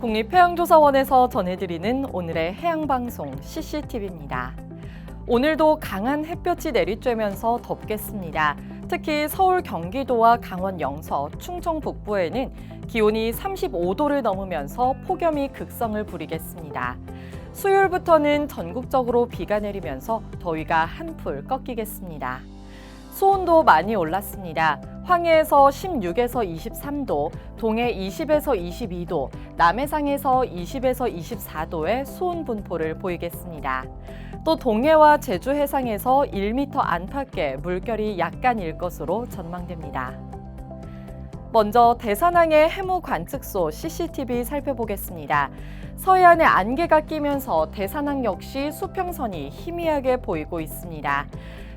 국립해양조사원에서 전해드리는 오늘의 해양방송 CCTV입니다. 오늘도 강한 햇볕이 내리쬐면서 덥겠습니다. 특히 서울, 경기도와 강원 영서, 충청 북부에는 기온이 35도를 넘으면서 폭염이 극성을 부리겠습니다. 수요일부터는 전국적으로 비가 내리면서 더위가 한풀 꺾이겠습니다. 수온도 많이 올랐습니다. 황해에서 16에서 23도, 동해 20에서 22도, 남해상에서 20에서 24도의 수온 분포를 보이겠습니다. 또 동해와 제주 해상에서 1m 안팎의 물결이 약간일 것으로 전망됩니다. 먼저 대산항의 해무 관측소 CCTV 살펴보겠습니다. 서해안에 안개가 끼면서 대산항 역시 수평선이 희미하게 보이고 있습니다.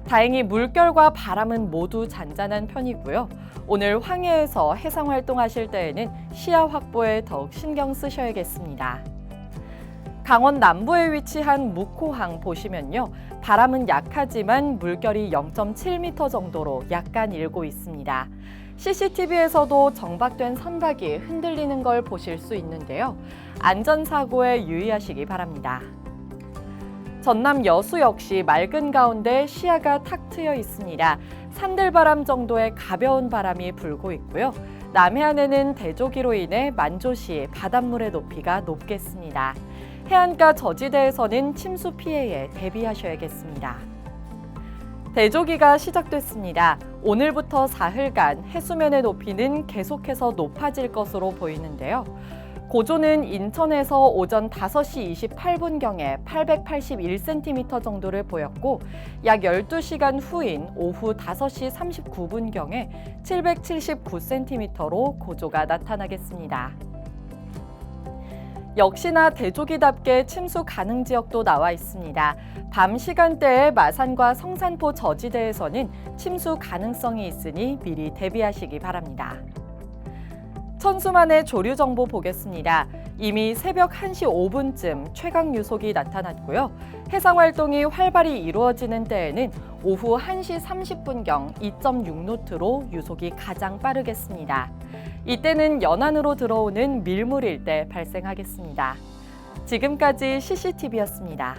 다행히 물결과 바람은 모두 잔잔한 편이고요. 오늘 황해에서 해상 활동하실 때에는 시야 확보에 더욱 신경 쓰셔야겠습니다. 강원 남부에 위치한 묵호항 보시면요. 바람은 약하지만 물결이 0.7m 정도로 약간 일고 있습니다. CCTV에서도 정박된 선박이 흔들리는 걸 보실 수 있는데요. 안전사고에 유의하시기 바랍니다. 전남 여수 역시 맑은 가운데 시야가 탁 트여 있습니다. 산들바람 정도의 가벼운 바람이 불고 있고요. 남해안에는 대조기로 인해 만조시 바닷물의 높이가 높겠습니다. 해안가 저지대에서는 침수 피해에 대비하셔야겠습니다. 대조기가 시작됐습니다. 오늘부터 사흘간 해수면의 높이는 계속해서 높아질 것으로 보이는데요. 고조는 인천에서 오전 5시 28분경에 881cm 정도를 보였고 약 12시간 후인 오후 5시 39분경에 779cm로 고조가 나타나겠습니다. 역시나 대조기답게 침수 가능 지역도 나와 있습니다. 밤 시간대에 마산과 성산포 저지대에서는 침수 가능성이 있으니 미리 대비하시기 바랍니다. 천수만의 조류 정보 보겠습니다. 이미 새벽 1시 5분쯤 최강 유속이 나타났고요. 해상 활동이 활발히 이루어지는 때에는 오후 1시 30분경 2.6노트로 유속이 가장 빠르겠습니다. 이때는 연안으로 들어오는 밀물일 때 발생하겠습니다. 지금까지 CCTV였습니다.